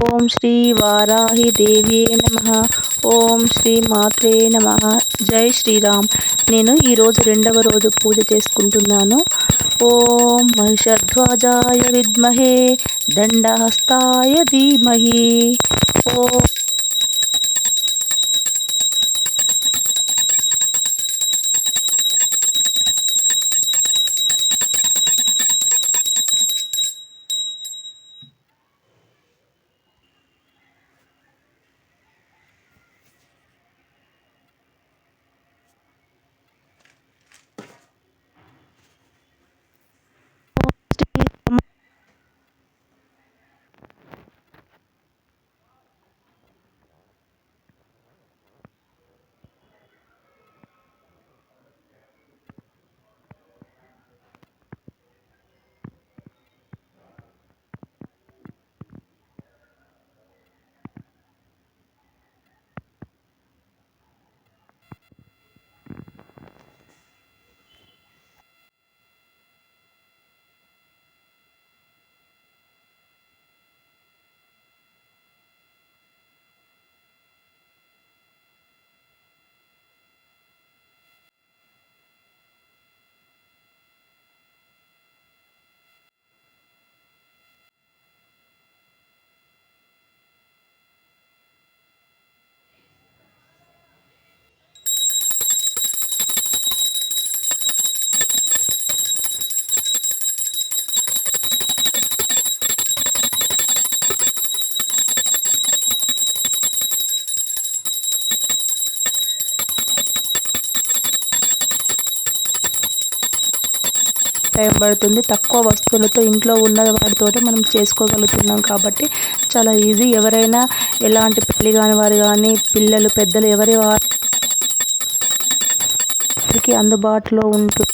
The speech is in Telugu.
ఓం శ్రీ వారాహి దేవే నమ. ఓం శ్రీ మాత్రే నమ. జై శ్రీరామ్. నేను ఈరోజు రెండవ రోజు పూజ చేసుకుంటున్నాను. ఓం మహిషధ్వజాయ విద్మహే దండహస్తాయ ధీమహి. ఓం టైం పడుతుంది. తక్కువ వస్తువులతో ఇంట్లో ఉన్న వాటితోటే మనం చేసుకోగలుగుతున్నాం కాబట్టి చాలా ఈజీ. ఎవరైనా ఎలాంటి పెళ్ళి కాని వారు కానీ పిల్లలు పెద్దలు ఎవరి వారికి అందుబాటులో ఉంటుంది